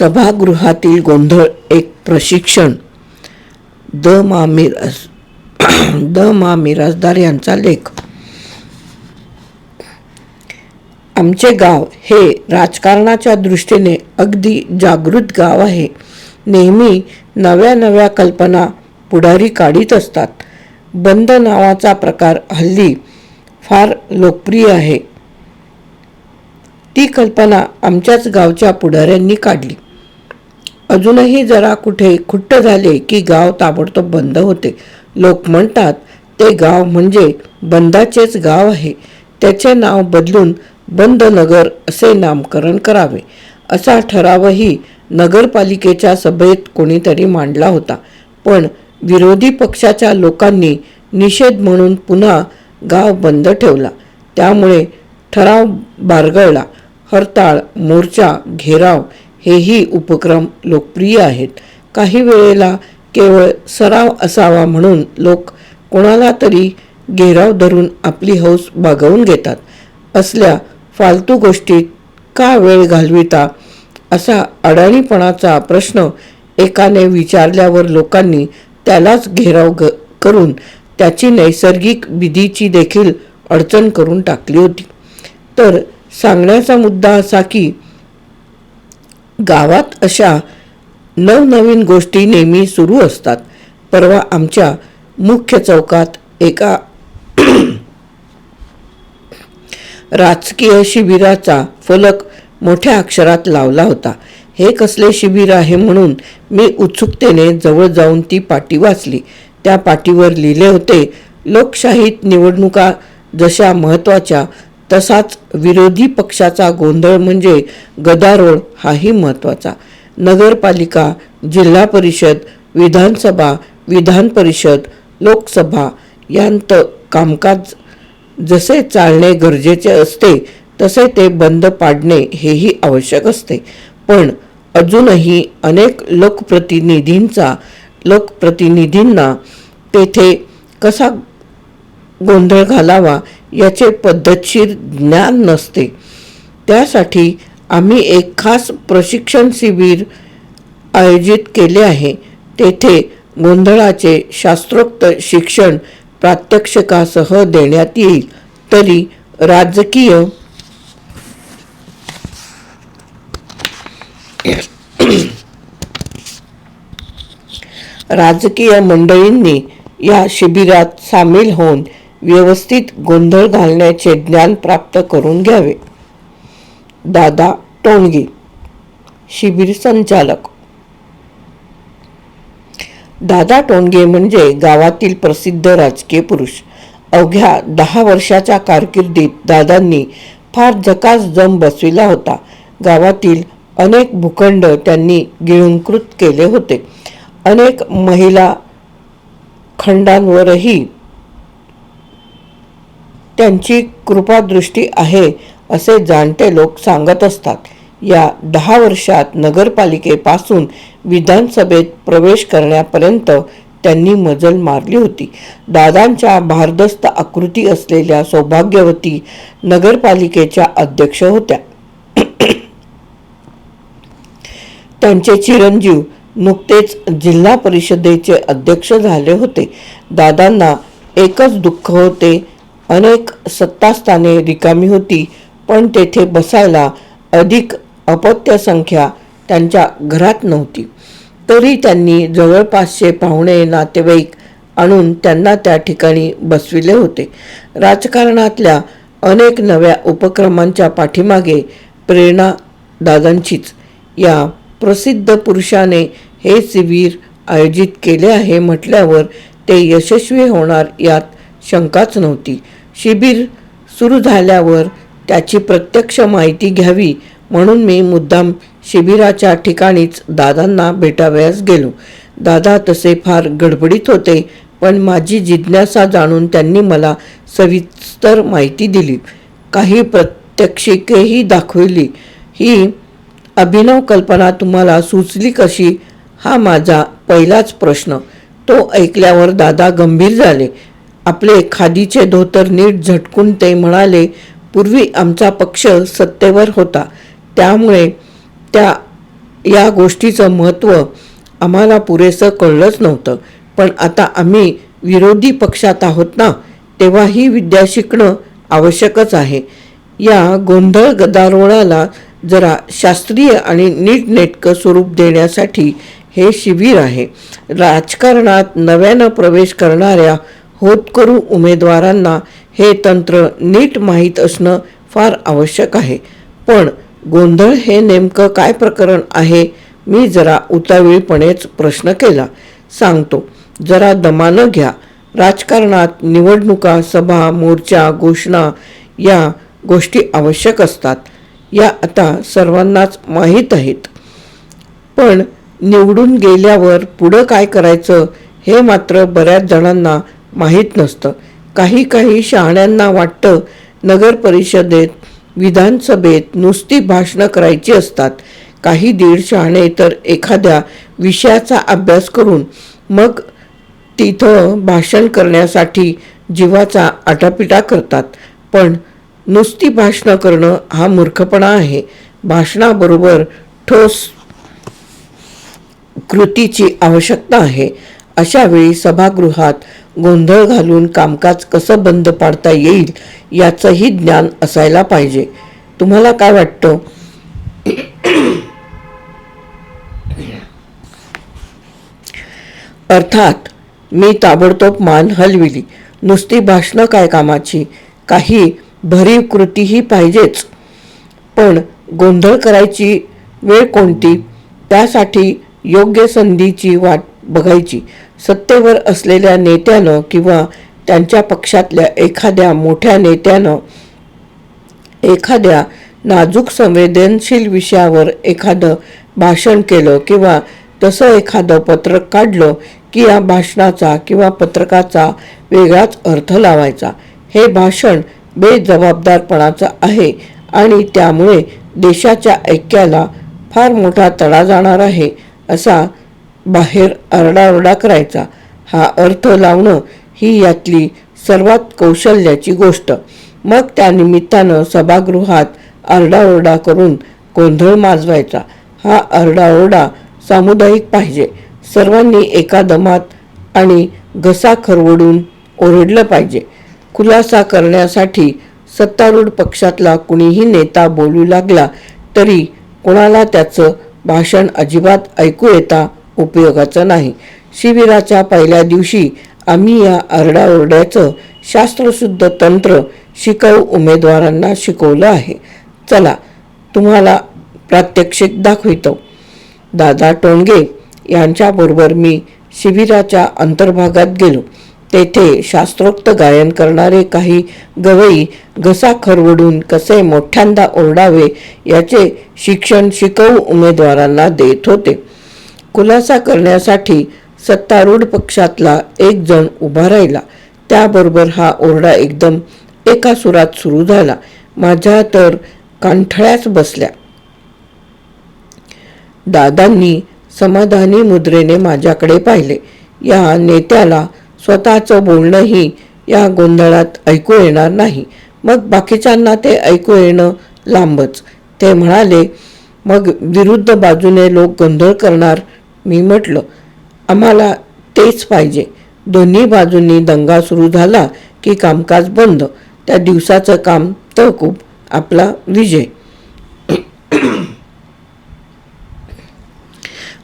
सभागृहातील गोंधळ एक प्रशिक्षण. द मा मिराज द मा मिराजदार यांचा लेख. आमचे गाव हे राजकारणाच्या दृष्टीने अगदी जागृत गाव आहे. नेहमी नव्या नव्या कल्पना पुढारी काढीत असतात. बंद नावाचा प्रकार हल्ली फार लोकप्रिय आहे. ती कल्पना आमच्याच गावच्या पुढाऱ्यांनी काढली. अजूनही जरा कुठे खुट्ट झाले की गाव ताबडतोब बंद होते. लोक म्हणतात ते गाव म्हणजे बंदाचेच गाव आहे. त्याचे नाव बदलून बंद नगर असे नामकरण करावे. असा ठरावही नगरपालिकेच्या सभेत कोणीतरी मांडला होता. पण विरोधी पक्षाच्या लोकांनी निषेध म्हणून पुन्हा गाव बंद ठेवला. त्यामुळे ठराव बारगळला. हरताळ मोर्चा घेराव हेही उपक्रम लोकप्रिय आहेत. काही वेळेला केवळ सराव असावा म्हणून लोक कोणाला तरी घेराव धरून आपली हौस बागवून घेतात. असल्या फालतू गोष्टीत का वेळ घालविता? असा अडाणीपणाचा प्रश्न एकाने विचारल्यावर लोकांनी त्यालाच घेराव ग करून त्याची नैसर्गिक विधीची देखील अडचण करून टाकली होती. तर सांगण्याचा मुद्दा असा की गावात अशा नवनवीन गोष्टी नेहमी सुरू असतात. परवा आमच्या मुख्य चौकात एका राजकीय शिबिराचा फलक मोठ्या अक्षरात लावला होता. हे कसले शिबिर आहे म्हणून मी उत्सुकतेने जवळ जाऊन ती पाटी वाचली. त्या पाटीवर लिहिले होते लोकशाहीत निवडणुका जशा महत्त्वाच्या तसाच विरोधी पक्षाचा गोंधळ म्हणजे गदारोळ हाही महत्त्वाचा. नगरपालिका जिल्हा परिषद विधानसभा विधान परिषद लोकसभा यांत कामकाज जसे चालणे गरजेचे असते तसे ते बंद पाडणे हेही आवश्यक असते. पण अजूनही अनेक लोकप्रतिनिधींचा लोकप्रतिनिधींना तेथे कसा गोंधळ घालावा याचे पद्धतशीर ज्ञान नसते. त्यासाठी आम्ही एक खास प्रशिक्षण शिबिर आयोजित केले आहे. तेथे गोंधळाचे शास्त्रोक्त शिक्षण प्रात्यक्षिकासह देण्यात येईल. तरी राजकीय राजकीय मंडळींनी या शिबिरात सामील होऊन व्यवस्थित गोंधळ घालण्याचे ज्ञान प्राप्त करून घ्यावे. दादा टोणगे शिबिर संचालक. दादा टोणगे म्हणजे गावातील प्रसिद्ध राजकीय पुरुष. अवघ्या दहा वर्षाच्या कारकिर्दीत दादांनी फार जकास जम बसविला होता. गावातील अनेक भूखंड त्यांनी गिळंकृत केले होते. अनेक महिला खंडांवरही त्यांची कृपादृष्टी आहे असे जाणते लोक सांगत असतात. या दहा वर्षात नगरपालिकेपासून विधानसभेत प्रवेश करण्यापर्यंत त्यांनी मजल मारली होती. दादांच्या भारदस्त आकृती असलेल्या सौभाग्यवती नगरपालिकेच्या अध्यक्ष होत्या. त्यांचे चिरंजीव नुकतेच जिल्हा परिषदेचे अध्यक्ष झाले होते. दादांना एकच दुःख होते अनेक सत्तास्थाने रिकामी होती पण तेथे बसायला अधिक अपत्य संख्या त्यांच्या घरात नव्हती. तरी त्यांनी जवळपासचे पाहुणे नातेवाईक आणून त्यांना त्या ठिकाणी बसविले होते. राजकारणातल्या अनेक नव्या उपक्रमांच्या पाठीमागे प्रेरणा दादांचीच. या प्रसिद्ध पुरुषाने हे शिबिर आयोजित केले आहे म्हटल्यावर ते यशस्वी होणार यात शंकाच नव्हती. शिबिर सुरू झाल्यावर त्याची प्रत्यक्ष माहिती घ्यावी म्हणून मी मुद्दाम शिबिराच्या ठिकाणीच दादांना भेटावयास गेलो. दादा तसे फार गडबडीत होते पण माझी जिज्ञासा जाणून त्यांनी मला सविस्तर माहिती दिली. काही प्रत्यक्षिकेही दाखविली. ही अभिनव कल्पना तुम्हाला सुचली कशी? हा माझा पहिलाच प्रश्न. तो ऐकल्यावर दादा गंभीर झाले. आपले खादीचे धोतर नीट झटकून ते म्हणाले पूर्वी आमचा पक्ष सत्तेवर होता. त्यामुळे त्या या गोष्टीचं महत्त्व आम्हाला पुरेसं कळलंच नव्हतं. पण आता आम्ही विरोधी पक्षात आहोत ना तेव्हा ही विद्या शिकणं आवश्यकच आहे. या गोंधळ गदारोळाला जरा शास्त्रीय आणि नीटनेटकं स्वरूप देण्यासाठी हे शिबिर आहे. राजकारणात नव्यानं प्रवेश करणाऱ्या होतकरू उमेदवारांना हे तंत्र नीट माहीत असणं फार आवश्यक आहे. पण गोंधळ हे नेमकं काय प्रकरण आहे? मी जरा उतावीळपणेच प्रश्न केला. सांगतो. जरा दमानं घ्या. राजकारणात निवडणुका सभा मोर्चा घोषणा या गोष्टी आवश्यक असतात. या आता सर्वांनाच माहीत आहेत. पण निवडून गेल्यावर पुढं काय करायचं हे मात्र बऱ्याच जणांना माहीत नसतं. काही काही शहाण्यांना वाटतं नगर परिषदेत विधानसभेत नुसती भाषणं करायची असतात. काही दीड शहाणे तर एखाद्या विषयाचा अभ्यास करून मग तिथं भाषण करण्यासाठी जीवाचा आटापिटा करतात. पण नुसती भाषणं करणं हा मूर्खपणा आहे. भाषणाबरोबर ठोस कृतीची आवश्यकता आहे. अशावेळी सभागृहात गोंधळ घालून कामकाज कसं बंद पाडता येईल याचंही ज्ञान असायला पाहिजे. तुम्हाला काय वाटतं? अर्थात मी ताबडतोब मान हलविली. नुसती भाषणं काय कामाची? काही भरीव कृतीही पाहिजेच. पण गोंधळ करायची वेळ कोणती? त्यासाठी योग्य संधीची वाट बघायची. सत्तेवर असलेल्या नेत्यानं किंवा त्यांच्या पक्षातल्या एखाद्या मोठ्या नेत्यानं एखाद्या नाजूक संवेदनशील विषयावर एखादं भाषण केलं किंवा तसं एखादं पत्रक काढलं की या भाषणाचा किंवा पत्रकाचा वेगळाच अर्थ लावायचा. हे भाषण बेजबाबदारपणाचं आहे आणि त्यामुळे देशाच्या ऐक्याला फार मोठा तडा जाणार आहे असा बाहेर आरडाओरडा करायचा. हा अर्थ लावणं ही यातली सर्वात कौशल्याची गोष्ट. मग त्या निमित्तानं सभागृहात आरडाओरडा करून गोंधळ माजवायचा. हा आरडाओरडा सामुदायिक पाहिजे. सर्वांनी एका दमात आणि घसा खरवडून ओरडलं पाहिजे. खुलासा करण्यासाठी सत्तारूढ पक्षातला कुणीही नेता बोलू लागला तरी कोणाला त्याचं भाषण अजिबात ऐकू येता उपयोगाचं नाही. शिबिराच्या पहिल्या दिवशी आम्ही या आरडाओरड्याचं शास्त्रशुद्ध तंत्र शिकाऊ उमेदवारांना शिकवलं आहे. चला तुम्हाला प्रात्यक्षिक दाखवितो. दादा टोंगे यांच्याबरोबर मी शिबिराच्या अंतर्भागात गेलो. तेथे शास्त्रोक्त गायन करणारे काही गवई घसा खरवडून कसे मोठ्यांदा ओरडावे याचे शिक्षण शिकवू उमेदवारांना देत होते. खुलासा करण्यासाठी सत्तारूढ पक्षातला एक जण उभा राहिला. त्याबरोबर हा ओरडा एकदम एका सुरात सुरू झाला. माझ्या तर कांठळ्याच बसल्या. दादांनी समाधानी मुद्रेने माझ्याकडे पाहिले. या नेत्याला स्वतःचं बोलणंही या गोंधळात ऐकू येणार नाही. मग बाकीच्यांना ते ऐकू येणं लांबच. ते म्हणाले मग विरुद्ध बाजूने लोक गोंधळ करणार मी म्हटलं आम्हाला तेच पाहिजे. दोन्ही बाजूंनी दंगा सुरू झाला की कामकाज बंद. त्या दिवसाचं काम तहकूब आपला विजय.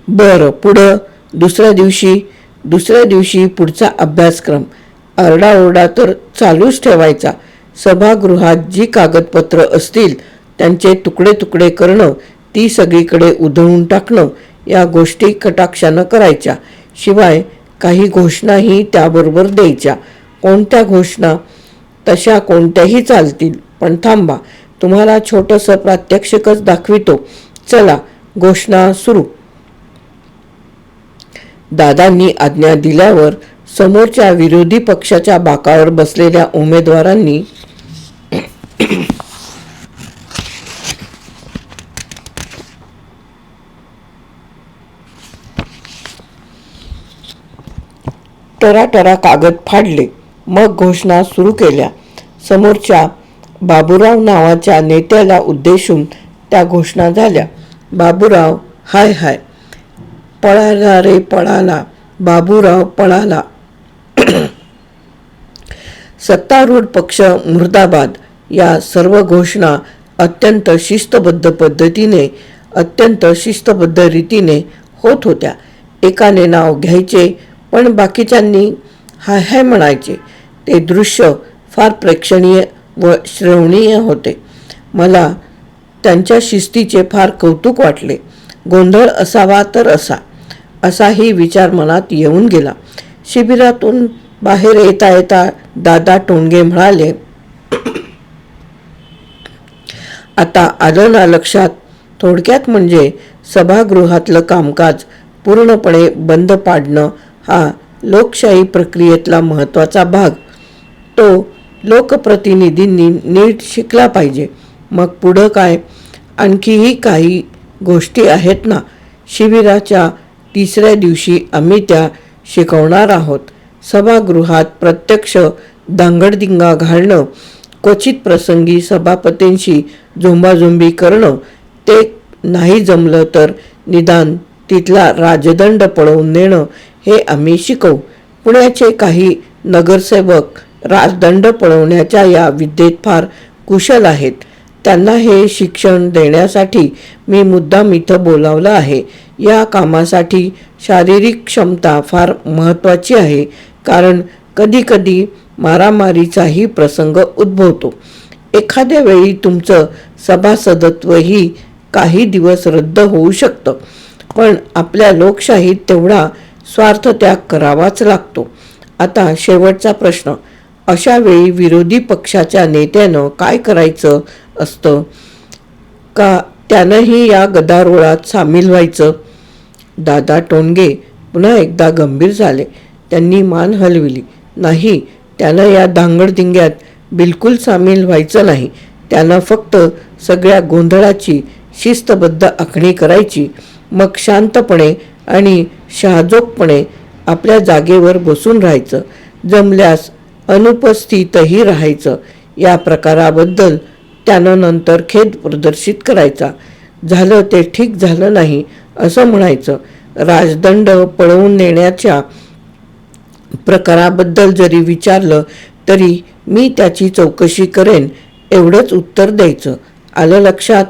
बरं पुढं. दुसऱ्या दिवशी दुसऱ्या दिवशी पुढचा अभ्यासक्रम. आरडाओरडा तर चालूच ठेवायचा. सभागृहात जी कागदपत्र असतील त्यांचे तुकडे तुकडे करणं ती सगळीकडे उधळून टाकणं या गोष्टी कटाक्षानं करायच्या. शिवाय काही घोषणाही त्याबरोबर द्यायच्या. कोणत्या घोषणा? तशा कोणत्याही चालतील. पण थांबा तुम्हाला छोटंसं प्रात्यक्षिकच दाखवितो. चला घोषणा सुरू. दादांनी आज्ञा दिल्यावर समोरच्या विरोधी पक्षाच्या बाकावर बसलेल्या उमेदवारांनी टराटरा कागद फाडले. मग घोषणा सुरू केल्या. समोरच्या बाबूराव नावाच्या नेत्याला उद्देशून त्या घोषणा झाल्या. बाबूराव हाय हाय. पळाला रे पळाला. बाबूराव पळाला. सत्तारूढ पक्ष मुर्दाबाद. या सर्व घोषणा अत्यंत शिस्तबद्ध पद्धतीने अत्यंत शिस्तबद्ध रीतीने होत होत्या. एकाने नाव घ्यायचे पण बाकीच्यांनी हाय हाय म्हणायचे. ते दृश्य फार प्रेक्षणीय व श्रवणीय होते. मला त्यांच्या शिस्तीचे फार कौतुक वाटले. गोंधळ असावा तर असा. असाही विचार मनात येऊन गेला. शिबिरातून बाहेर येता येता दादा टोंगे म्हणाले आता आलं ना लक्षात. थोडक्यात म्हणजे सभागृहातलं कामकाज पूर्णपणे बंद पाडणं हा लोकशाही प्रक्रियेतला महत्त्वाचा भाग. तो लोकप्रतिनिधींनी नीट शिकला पाहिजे. मग पुढं काय? आणखीही काही गोष्टी आहेत ना? शिबिराच्या तिसऱ्या दिवशी आम्ही त्या शिकवणार आहोत. सभागृहात प्रत्यक्ष दांगडदिंगा घालणं क्वचित प्रसंगी सभापतींशी झोंबाझोंबी करणं ते नाही जमलं तर निदान तिथला राजदंड पळवून नेणं हे आम्ही शिकवू. पुण्याचे काही नगरसेवक राजदंड पळवण्याच्या या विद्येत फार कुशल आहेत. त्यांना हे शिक्षण देण्यासाठी मी मुद्दाम इथं बोलावलं आहे. या कामासाठी शारीरिक क्षमता फार महत्त्वाची आहे कारण कधीकधी मारामारीचाही प्रसंग उद्भवतो. एखाद्या वेळी तुमचं सभासदत्वही काही दिवस रद्द होऊ शकतं पण आपल्या लोकशाहीत तेवढा स्वार्थ त्याग करावाच लागतो. आता शेवटचा प्रश्न अशा वेळी विरोधी पक्षाच्या नेत्यानं काय करायचं असतं? का त्यानंही या गदारोळात सामील व्हायचं? दादा टोनगे पुन्हा एकदा गंभीर झाले. त्यांनी मान हलविली. नाही त्यानं या धांगडधिंग्यात बिलकुल सामील व्हायचं नाही. त्यानं फक्त सगळ्या गोंधळाची शिस्तबद्ध आखणी करायची मग शांतपणे आणि शहाजोगपणे आपल्या जागेवर बसून राहायचं जमल्यास अनुपस्थितही राहायचं या प्रकाराबद्दल त्यानं नंतर खेद प्रदर्शित करायचा. झालं ते ठीक झालं नाही असं म्हणायचं. राजदंड पळवून नेण्याच्या प्रकाराबद्दल जरी विचारलं तरी मी त्याची चौकशी करेन एवढंच उत्तर द्यायचं. आलं लक्षात?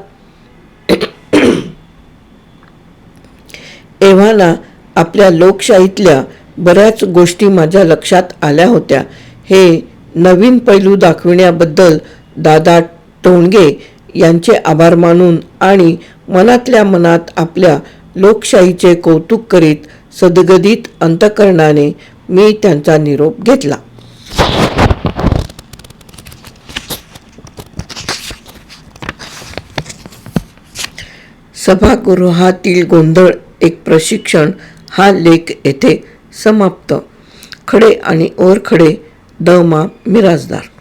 एव्हाला आपल्या लोकशाहीतल्या बऱ्याच गोष्टी माझ्या लक्षात आल्या होत्या. हे नवीन पैलू दाखविण्याबद्दल दादा टोणगे यांचे आभार मानून आणि मनातल्या मनात आपल्या लोकशाहीचे कौतुक करीत सदगदित अंतकरणाने मी त्यांचा निरोप घेतला. सभागृहातील गोंधळ एक प्रशिक्षण हा लेख येथे समाप्त. खडे आणि ओरखडे द मा मिराजदार.